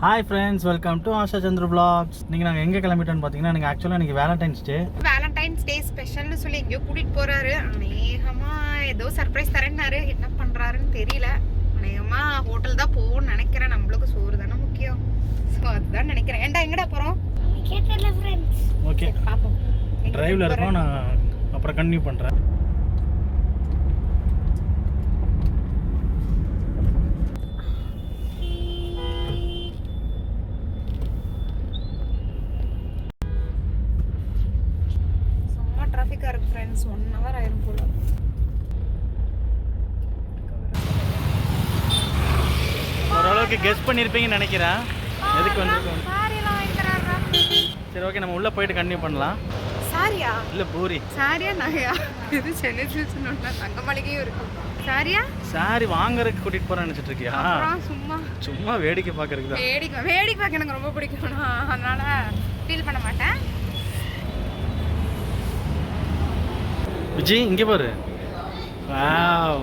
Hi friends welcome to Asha Chandra vlogs. நீங்கள் நாங்கள் எங்கே கிளம்பிட்டோன்னு பார்த்தீங்கன்னா எனக்கு ஆக்சுவலாக எனக்கு வேலண்டைன்ஸ் டே வேலண்டைன்ஸ் டே ஸ்பெஷல்னு சொல்லி எங்கேயோ கூட்டிட்டு போறாரு. அநேகமா ஏதோ சர்ப்ரைஸ் தரேன்னாரு. என்ன பண்றாருன்னு தெரியல. அநேகமா ஹோட்டல் தான் போகும்னு நினைக்கிறேன். நம்மளுக்கு சோறு தானே முக்கியம். ஸோ அதுதான் நினைக்கிறேன். ஏன்டா எங்கடா ஃப்ரெண்ட்ஸ் ஓகே பாப்போம். டிரைவில் இருக்கோம் நான் அப்புறம் கண்டினியூ பண்ணுறேன் சும்மா டிராஃபிக்கா இருக்கு ஃப்ரெண்ட்ஸ் ஒன் ஹவர் ஆயிரும் போல ஓரளவுக்கு கெஸ் பண்ணியிருப்பீங்கன்னு நினைக்கிறேன். எதுக்கு வந்திருக்கோம்? சாரி ஓகே நம்ம உள்ளே போயிட்டு கண்டினியூ பண்ணலாம். சாரியா இல்லை பூரி. சாரியா நகையா இது சென்னை சில்க்ஸ்னு தங்க மளிகையும் இருக்கு சாரியா சாரி வாங்குறதுக்கு கூட்டிகிட்டு போகிறேன்னு நினச்சிட்டு இருக்கியா? சும்மா. சும்மா வேடிக்கை பார்க்கறதுக்கு தான். வேடிக்கை வேடிக்கை பார்க்க எனக்கு ரொம்ப பிடிக்கும். அதனால ஃபீல் பண்ண மாட்டேன். விஜய் இங்கே பாரு. வாவ்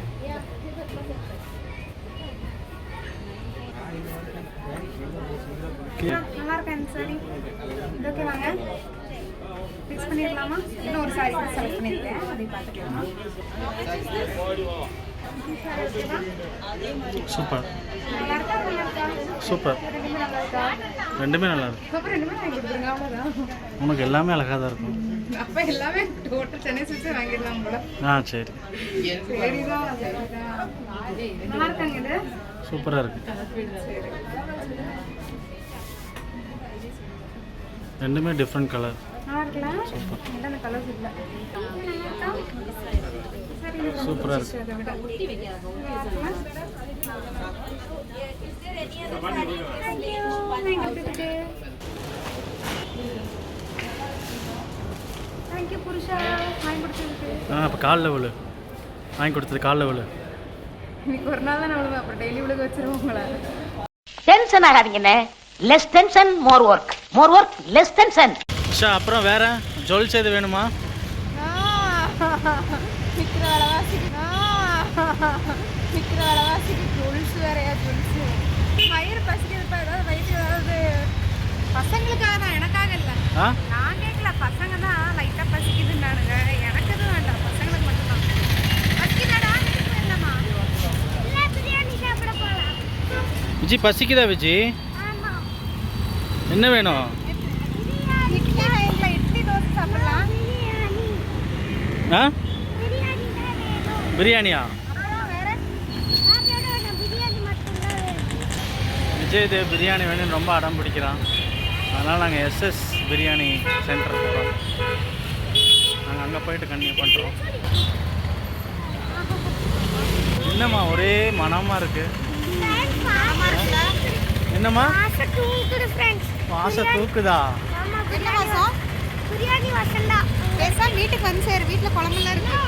நல்லா இருக்கேன் சாரி. ஓகே வாங்க ஃபிக்ஸ் பண்ணிடலாமா? இன்னும் ஒரு சாரி கூட செலக்ட் பண்ணியிருக்கேன். அதை பார்த்துக்கலாமா? சூப்பர். சூப்பர். ரெண்டுமே நல்லா இருக்கா ரெண்டுமே நல்லா இருக்கு அப்புறம் ரெண்டுமே வாங்கி கொடுத்துருங்க அவ்வளோதான் உனக்கு எல்லாமே அழகாக தான் இருக்கும். அப்போ எல்லாமே டோட்டல் சென்னை சில்க்ஸே வாங்கிடலாம் போல. ஆ சரி. நல்லா இருக்காங்க இது? சூப்பராக இருக்கு. ரெண்டுமே டிஃப்ரெண்ட் கலர் நல்லா இருக்கலாம் என்னென்ன கலர்ஸ் இல்லை. சரி எனக்கு ரொம்ப சூப்பரா இருக்கு. ஆ அப்போ காலில் விழு. வாங்கி கொடுத்தது காலில் விழு. இன்னைக்கு ஒரு நாள் தான் அப்புறம் டெய்லி விழுக வச்சிருவோம் உங்களை tension ஆகாதீங்கண்ணே less tension more work more work less tension Shah அப்புறம் வேற? ஜுவல்ஸ் எது வேணுமா? விற்கிற விலைவாசிக்கு விற்கிற விலைவாசிக்கு ஜுவல்ஸ் வேறையா ஜுவல்ஸ் வயிறு பசிக்கிறப்ப ஏதாவது வயிற்று ஏதாவது பசங்களுக்காக தான் எனக்காக இல்லை. நான் கேட்கல பசங்க தான் லைட்டாக பசிக்குதுன்னானுங்க. எனக்கு எதுவும் வேண்டாம். பசங்களுக்கு மட்டும்தான். பசிக்குதாடா? வீட்டுக்கு போயிடலாமா இல்ல பிரியாணி சாப்பிட போலாம் விஜி பசிக்குதா விஜி? என்ன வேணும்? ஆ? பிரியாணியா? விஜய் தேவ் பிரியாணி வேணும்னு ரொம்ப அடம் பிடிக்கிறான். அதனால் நாங்கள் எஸ்எஸ் பிரியாணி சென்டர் போகிறோம் நாங்கள் அங்கே போயிட்டு கண்டினியூ பண்ணுறோம் என்னம்மா ஒரே மனமாக இருக்கு? என்னம்மா? ஆசை தூக்குதா? என்ன வாசம்? பிரியாணி தான் பேசாம வீட்டுக்கு வந்து சேரு. வீட்டில் குழம்புலாம் இருக்கு.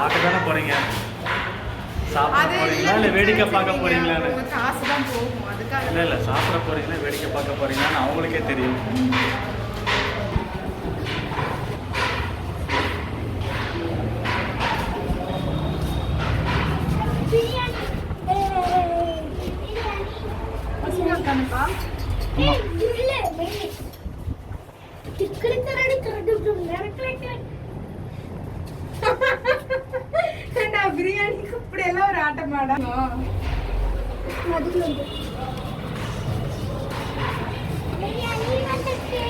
பார்க்க தானே போகிறீங்க சாப்பிட அது போகிறீங்களா இல்லை வேடிக்கை பார்க்க உங்க காசு தான் போகும். அதுக்காக இல்லை இல்லை சாப்பிட போகிறீங்களா வேடிக்கை பார்க்க போகிறீங்களான்னு அவங்களுக்கே தெரியும். ಅದಕ್ಕೆ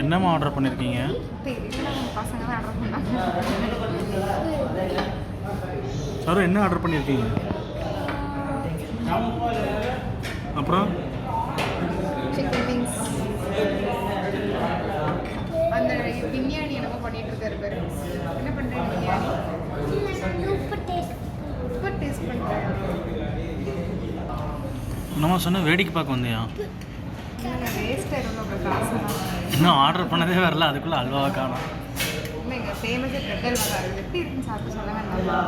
என்னம்மா ஆர்டர் பண்ணியிருக்கீங்க சார் என்ன ஆர்டர் பண்ணியிருக்கீங்க அப்புறம்? அந்த பிரியாணி என்னமோ பண்ணிட்டு இருக்காரு பாரு. என்ன பண்றீங்க உப்பு டேஸ்ட் பண்றேன். சொன்ன வேடிக்கை பார்க்க வந்தியா? இன்னும் ஆர்டர் பண்ணதே வரல அதுக்குள்ளே அல்வாவை காணும். இல்லை எங்கள் ஃபேமஸே பிரெட் அல்வா எப்படி இருக்குன்னு சாப்பிட்டு சொல்லுங்க நல்லா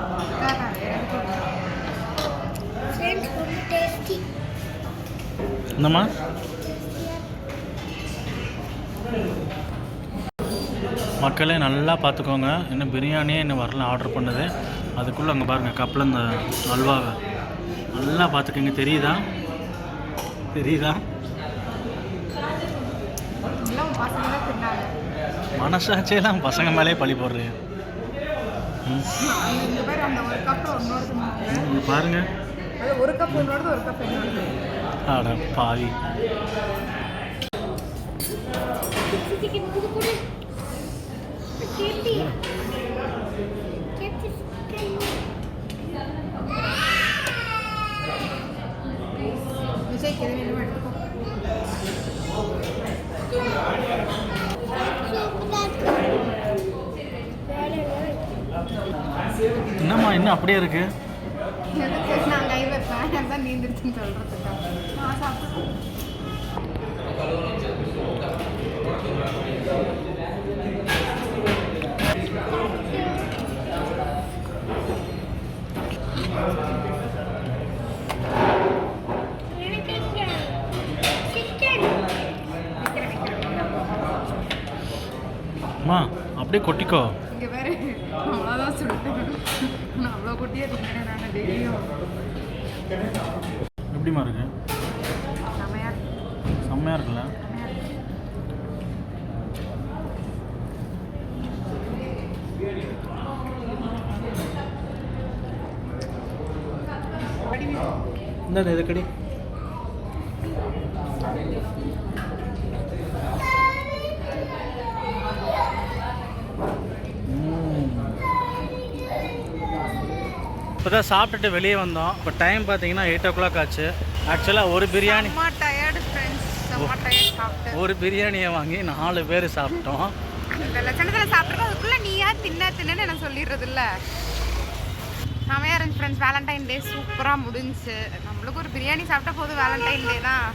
டேஸ்டி என்னம்மா? மக்களே நல்லா பார்த்துக்கோங்க. இன்னும் பிரியாணியே இன்னும் வரல ஆர்டர் பண்ணது. அதுக்குள்ளே அங்கே பாருங்கள் கப்பில் இந்த அல்வாவை. நல்லா பார்த்துக்கோங்க தெரியுதா? தெரியுதா எல்லாம் உன் பசங்க தான் தின்னாங்க மனசாட்சியெல்லாம் பசங்க மேலே பழி போடுறீங்க. பாருங்க. ஒரு கப் ஒரு கப் அட பாவி. விஜய் கிழமை இன்னும் அப்படியே இருக்கு? நான் கை வைப்பேன். அதான் நீந்திருச்சுன்னு சொல்கிறதுக்கா நான் சிக்கன் அம்மா அப்படியே கொட்டிக்கோ. இங்கே வேறு அவ்வளோதான் சொல்லிட்டேன் நான் அவ்வளோ குட்டியாக திங்கிறேன் நான் டெய்லியும் எப்படிம்மா இருக்கு? செமையாக செம்மையாக இருக்குல்ல? இந்த எதுக்கடி இப்போ தான் சாப்பிட்டுட்டு வெளியே வந்தோம். இப்போ டைம் பார்த்தீங்கன்னா எயிட் ஓ கிளாக் ஆச்சு ஆக்சுவலாக ஒரு பிரியாணி ஒரு பிரியாணியை வாங்கி நாலு பேர் சாப்பிட்டோம். லட்சணத்தில் சாப்பிட்ருக்கோம் அதுக்குள்ளே நீயா தின்ன தின்னு எனக்கு சொல்லிடுறது இல்லை செமையாக இருந்துச்சு ஃப்ரெண்ட்ஸ் வேலண்டைன் டே சூப்பராக முடிஞ்சுச்சு. நம்மளுக்கு ஒரு பிரியாணி சாப்பிட்டா போதும். வேலண்டைன் டே தான்.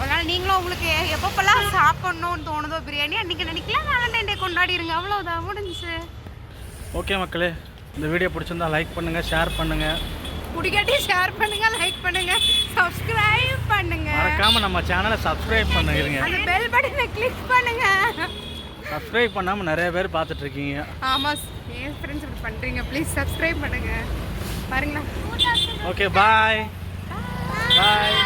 அதனால் நீங்களும் உங்களுக்கு எப்பப்பெல்லாம் சாப்பிட்ணுன்னு தோணுதோ பிரியாணி அன்றைக்கி நினைக்கலாம் வேலண்டைன் டே கொண்டாடிடுங்க அவ்வளோதான் முடிஞ்சுச்சு. ஓகே மக்களே. இந்த வீடியோ பிடிச்சிருந்தா லைக் பண்ணுங்கள் ஷேர் பண்ணுங்கள் பிடிக்காட்டி ஷேர் பண்ணுங்க லைக் பண்ணுங்க சப்ஸ்கிரைப் பண்ணுங்க. மறக்காமல் நம்ம சேனலை சப்ஸ்கிரைப் பண்ணுங்க அந்த பெல் பட்டனை கிளிக் பண்ணுங்க. சப்ஸ்கிரைப் பண்ணாமல் நிறைய பேர் பார்த்துட்டு இருக்கீங்க. ஆமா ஏன் ஃப்ரெண்ட்ஸ் இப்படி பண்றீங்க? ப்ளீஸ் சப்ஸ்கிரைப் பண்ணுங்க. பாருங்களா ஓகே பாய் பாய்